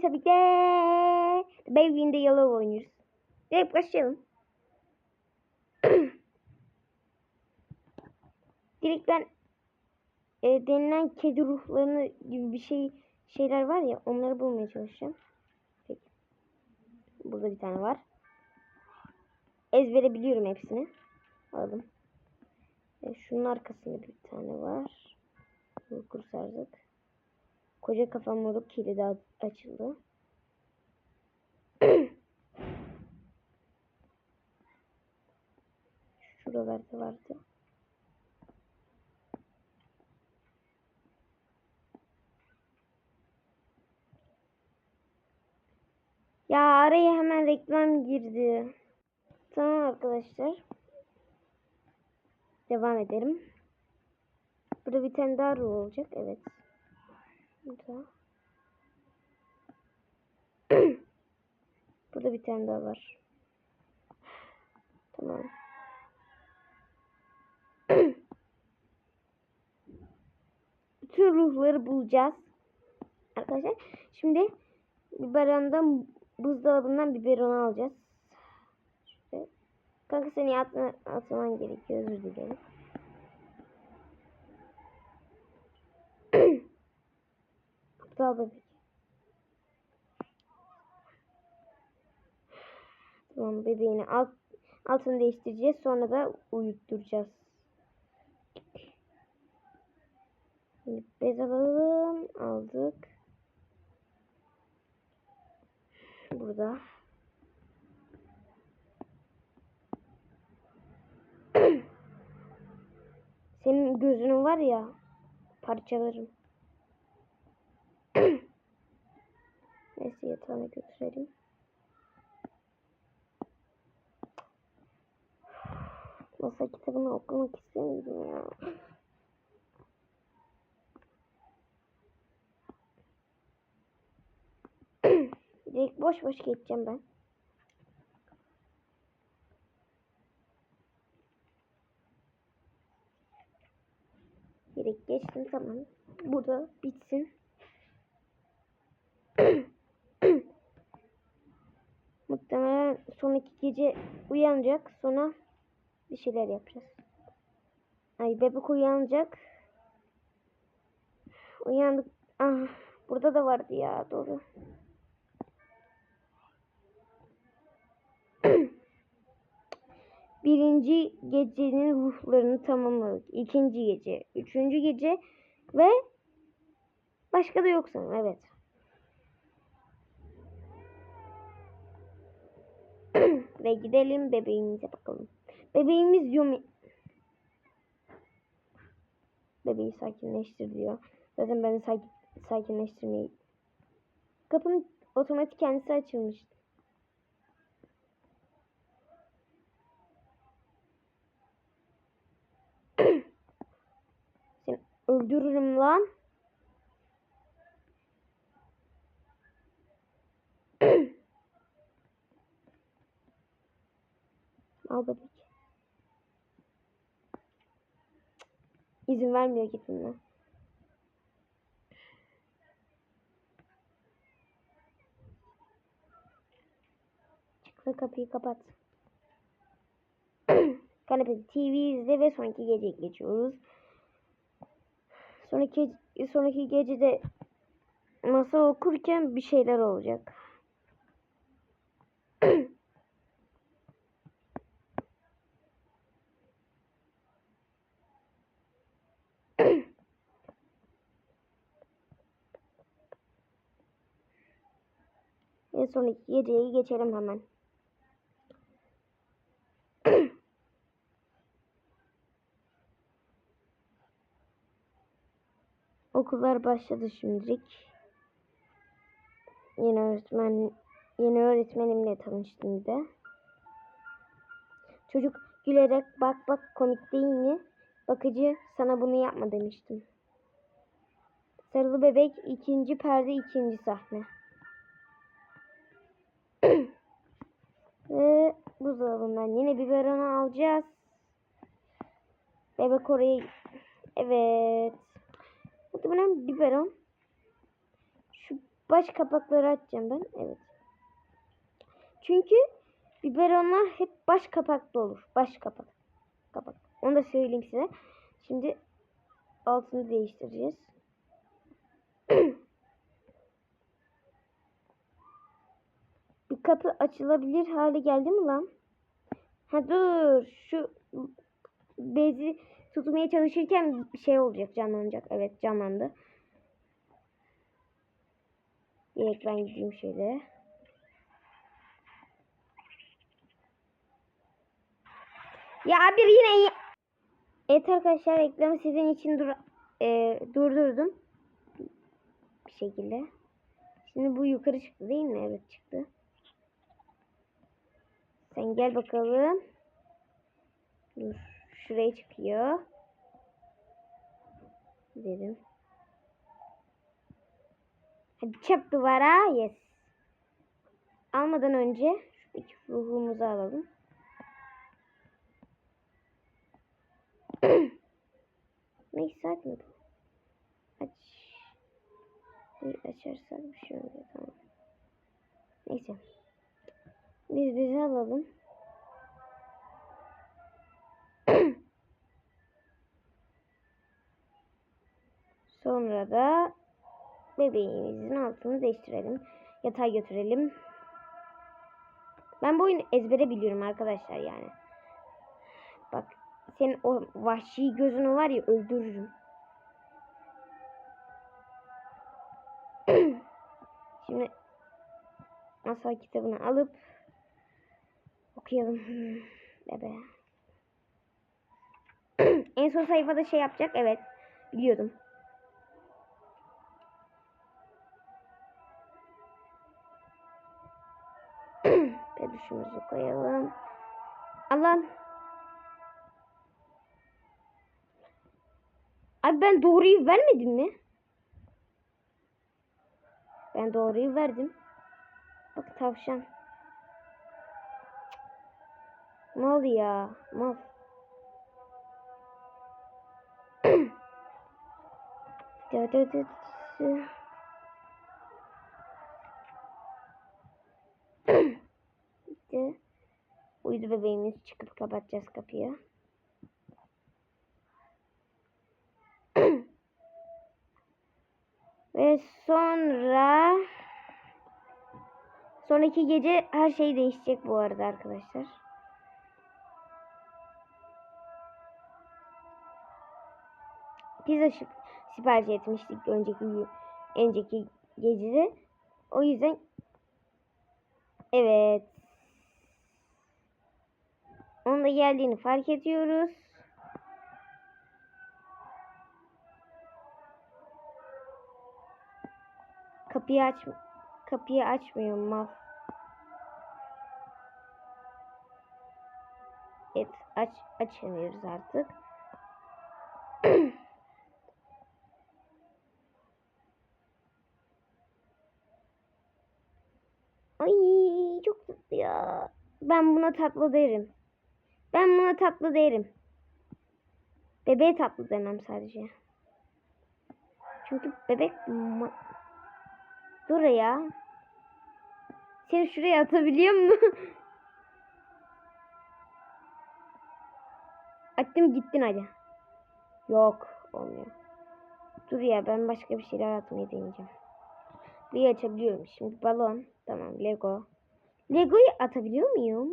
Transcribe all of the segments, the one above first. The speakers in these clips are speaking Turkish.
Tabii ki de Baby in the Yellow oynuyoruz. Direkt başlayalım. Direkt ben e, denilen kedi ruhlarını gibi bir şey şeyler var ya onları bulmaya çalışacağım. Peki. Burada bir tane var. Ezbere biliyorum hepsini. Alalım. E, şunun arkasında bir tane var. Uykur sardık. Koca kafam modu kilidi açıldı. Şuralarda vardı. Ya araya hemen reklam girdi. Tamam arkadaşlar. Devam edelim. Burada bir tane daha ruh olacak. Evet. Burada. Burada bir tane daha var. Tamam. Bütün ruhları bulacağız. Arkadaşlar. Şimdi biberondan buzdolabından biberonu alacağız. Kanka seni atma, atman gerekiyor. Özür dilerim. Bebek. Tamam bebeğini alt, altını değiştireceğiz. Sonra da uyutturacağız. Şimdi bez alalım. Aldık. Burada. Senin gözünün var ya parçalarım. Neyse yatağına götürelim. Masa kitabını okumak istemiyorum ya. Direkt boş boş geçeceğim ben. Direkt geçtim tamam. Burada bitsin. Muhtemelen son iki gece uyanacak. Sonra bir şeyler yapacağız. Ay bebek uyanacak. Uyandık. Ah, burada da vardı ya doğru. Birinci gecenin ruhlarını tamamladık. İkinci gece, üçüncü gece ve başka da yok sanırım. Evet. Ve gidelim bebeğimize bakalım. Bebeğimiz Yumi. Bebeği sakinleştir diyor. Zaten ben sakin, sakinleştirmeyi. Kapının otomatik kendisi açılmıştı. Seni öldürürüm lan. Al bebek. İzin vermiyor gitmeme. Çık ve kapıyı kapat. Kanepede TV izle ve sonraki gece geçiyoruz. Sonraki sonraki gecede masa okurken bir şeyler olacak. En sonraki geceyi geçelim hemen. Okullar başladı şimdilik. Yeni öğretmen yeni öğretmenimle tanıştım de. Çocuk gülerek bak bak komik değil mi? Bakıcı sana bunu yapma demiştim. Sarılı bebek ikinci perde ikinci sahne. Buzdolabından yine biberonu alacağız. Bebek oraya evet. Muhtemelen biberon. Şu baş kapakları açacağım ben. Evet. Çünkü biberonlar hep baş kapaklı olur. Baş kapak. Kapak. Onu da söyleyeyim size. Şimdi altını değiştireceğiz. kapı açılabilir hale geldi mi lan? Ha dur. Şu bezi tutmaya çalışırken şey olacak canlanacak. Evet canlandı. Direkt ben gideyim şöyle. Ya bir yine Evet arkadaşlar reklamı sizin için dur e, durdurdum. Bir şekilde. Şimdi bu yukarı çıktı değil mi? Evet çıktı. Sen gel bakalım. Dur. Şuraya çıkıyor. Dedim. Hadi çap duvara. Yes. Almadan önce şuradaki ruhumuzu alalım. Neyse saat mi bu? Aç. Bir açarsak bir şey oluyor tamam. Alalım. Sonra da bebeğimizin altını değiştirelim. Yatağa götürelim. Ben bu oyunu ezbere biliyorum arkadaşlar yani. Bak senin o vahşi gözünü var ya öldürürüm. Şimdi masal kitabını alıp okuyalım. Bebe. en son sayfada şey yapacak. Evet. Biliyordum. Peduşumuzu koyalım. Allah'ım. Abi ben doğruyu vermedim mi? Ben doğruyu verdim. Bak tavşan. Mal ya. Mal. Bitti. Uydu bebeğimiz çıkıp kapatacağız kapıyı. Ve sonra sonraki gece her şey değişecek bu arada arkadaşlar. Pizza sipariş etmiştik önceki önceki gecede. O yüzden evet. Onun da geldiğini fark ediyoruz. Kapıyı aç kapıyı açmıyor mal. Evet aç açamıyoruz artık. Ay çok tatlı ya. Ben buna tatlı derim. Ben buna tatlı derim. Bebeğe tatlı demem sadece. Çünkü bebek Dur ya. Seni şuraya atabiliyor mu? Attım gittin hadi. Yok olmuyor. Dur ya ben başka bir şeyler atmayı deneyeceğim. Bir açabiliyorum. Şimdi balon. Tamam Lego. Lego'yu atabiliyor muyum?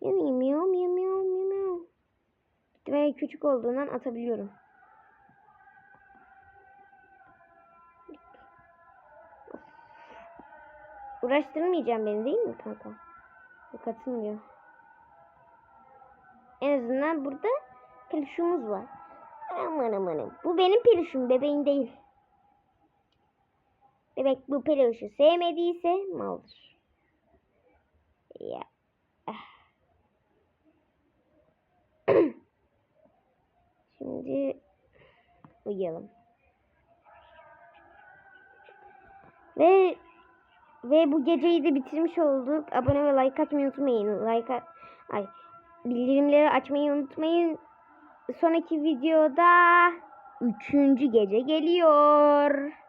Miyav miyav miyav miyav miyav miyav. Ve küçük olduğundan atabiliyorum. Uğraştırmayacağım beni değil mi kanka? Yok atılmıyor. En azından burada peluşumuz var. Aman aman. Bu benim peluşum bebeğin değil. Bebek bu peluşu sevmediyse maldır. Ya. Şimdi uyuyalım. Ve ve bu geceyi de bitirmiş olduk. Abone ve like atmayı unutmayın. Like ay bildirimleri açmayı unutmayın. Sonraki videoda üçüncü gece geliyor.